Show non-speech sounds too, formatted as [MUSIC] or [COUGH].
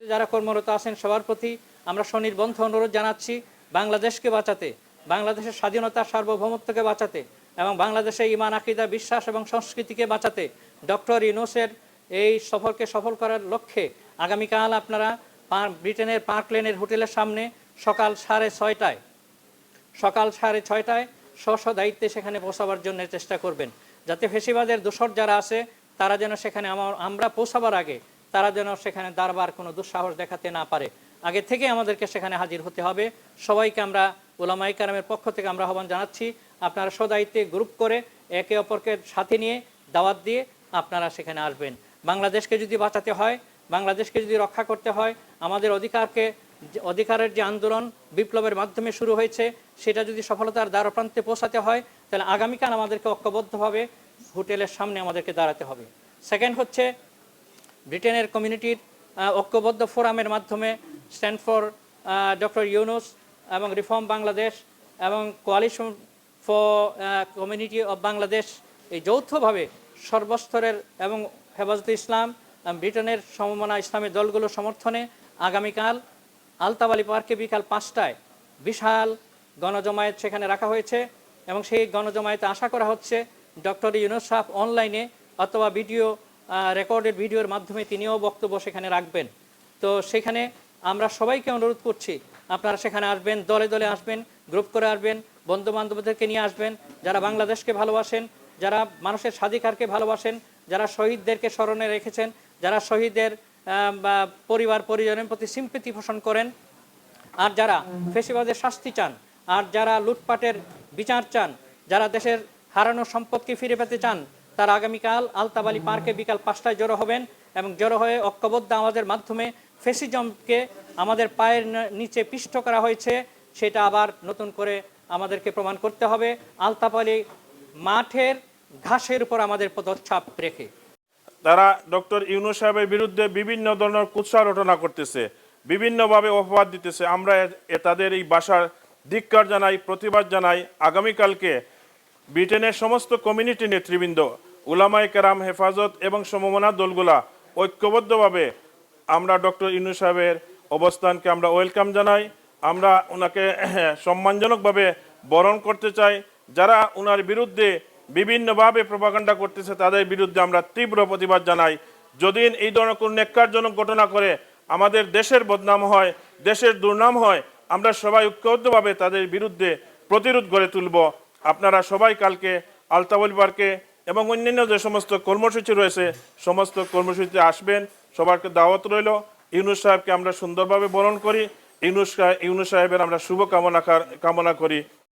যারা কর্মরত আছেন সবার প্রতি আমরা স্বনির্বন্ধ অনুরোধ জানাচ্ছি বাংলাদেশকে বাঁচাতে, বাংলাদেশের স্বাধীনতা সার্বভৌমত্বকে বাঁচাতে এবং বাংলাদেশে ইমান, আকিদা, বিশ্বাস এবং সংস্কৃতিকে বাঁচাতে ডক্টর ইউনুসের এই সফরকে সফল করার লক্ষ্যে আগামীকাল আপনারা ব্রিটেনের পার্ক লেনের হোটেলের সামনে সকাল সাড়ে ছয়টায়, সকাল সাড়ে ছয়টায় স্ব দায়িত্বে সেখানে পৌঁছাবার জন্য চেষ্টা করবেন। যাতে ফেসিবাদের দোসর যারা আছে, তারা যেন সেখানে আমরা পৌঁছাবার আগে তারা যেন সেখানে দারবার কোনো দুঃসাহস দেখাতে না পারে। আগে থেকে আমাদেরকে সেখানে হাজির হতে হবে। সবাইকে আমরা ওলামাই কারামের পক্ষ থেকে আমরা আহ্বান জানাচ্ছি, আপনারা সদায়িত্বে গ্রুপ করে একে অপরকে সাথে নিয়ে দাওয়াত দিয়ে আপনারা সেখানে আসবেন। বাংলাদেশকে যদি বাঁচাতে হয়, বাংলাদেশকে যদি রক্ষা করতে হয়, আমাদের অধিকারকে, অধিকারের যে আন্দোলন বিপ্লবের মাধ্যমে শুরু হয়েছে, সেটা যদি সফলতার দ্বারপ্রান্তে পৌঁছাতে হয়, তাহলে আগামীকাল আমাদেরকে ঐক্যবদ্ধভাবে হোটেলের সামনে আমাদেরকে দাঁড়াতে হবে। সেকেন্ড হচ্ছে ব্রিটেনের কমিউনিটির ঐক্যবদ্ধ ফোরামের মাধ্যমে স্ট্যান্ড ফর ডক্টর ইউনুস এবং রিফর্ম বাংলাদেশ এবং coalition for community of Bangladesh এই যৌথভাবে সর্বস্তরের এবং হেফাজতে ইসলাম ব্রিটেনের সমমনা ইসলামী দলগুলোর সমর্থনে আগামীকাল আলতাবালি পার্কে বিকাল পাঁচটায় বিশাল গণজমায়েত সেখানে রাখা হয়েছে এবং সেই গণজমায়েতে আশা করা হচ্ছে ডক্টর ইউনুস সাহ অনলাইনে অথবা ভিডিও রেকর্ডেড ভিডিওর মাধ্যমে তিনিও বক্তব্য সেখানে রাখবেন। তো সেখানে আমরা সবাইকে অনুরোধ করছি, আপনারা সেখানে আসবেন, দলে দলে আসবেন গ্রুপ করে আসবেন বন্ধু বান্ধবদেরকে নিয়ে আসবেন, যারা বাংলাদেশকে ভালোবাসেন, যারা মানুষের স্বাধিকারকে ভালোবাসেন, যারা শহীদদেরকে স্মরণে রেখেছেন, যারা শহীদের পরিবার, পরিজনের প্রতি সিম্পতি পোষণ করেন, আর যারা ফেসিবাদের শাস্তি চান, আর যারা লুটপাটের বিচার চান, যারা দেশের হারানো সম্পদকে ফিরে পেতে চান তারা আগামীকাল আলতাবালি পার্কে বিকাল পাঁচটায় জড়ো হবেন এবং জড়ো হয়ে ঐক্যবদ্ধ আমাদের মাধ্যমে ফেসিজমকে আমাদের পায়ের নিচে পিষ্ট করা হয়েছে, সেটা আবার নতুন করে আমাদেরকে প্রমাণ করতে হবে। আলতাপালি মাঠের ঘাসের উপর আমাদের পদচ্ছাপ রেখে। তারা ডক্টর ইউনু সাহেবের বিরুদ্ধে বিভিন্ন ধরনের কুৎসা রটনা করতেছে, বিভিন্নভাবে অপবাদ দিতেছে। আমরা তাদের এই বাসার ধিক্কার জানাই, প্রতিবাদ জানাই। আগামীকালকে ব্রিটেনের সমস্ত কমিউনিটি নেতৃবৃন্দ উলামায়ে কেরাম হেফাজত এবং সমমনা দলগুলা ঐক্যবদ্ধভাবে আমরা ডক্টর ইউনুস সাহেবের অবস্থানকে আমরা ওয়েলকাম জানাই। আমরা ওনাকে [CLEARS THROAT] সম্মানজনকভাবে বরণ করতে চাই। যারা ওনার বিরুদ্ধে বিভিন্নভাবে প্রপাগান্ডা করতেছে, তাদের বিরুদ্ধে আমরা তীব্র প্রতিবাদ জানাই। যদি এই ধরনের কোনো নেককারজনক ঘটনা করে আমাদের দেশের বদনাম হয়, দেশের দুর্নাম হয়, আমরা সবাই ঐক্যবদ্ধভাবে তাদের বিরুদ্ধে প্রতিরোধ গড়ে তুলব। আপনারা সবাই কালকে আলতাবল পার্কে এবং অন্যান্য যে সমস্ত কর্মসূচি রয়েছে, সমস্ত কর্মসূচিতে আসবেন সবারকে দাওয়াত রইল। ইউনুস সাহেবকে আমরা সুন্দরভাবে বরণ করি। ইউনুস ইউনুস সাহেবের আমরা শুভ কামনা কামনা করি।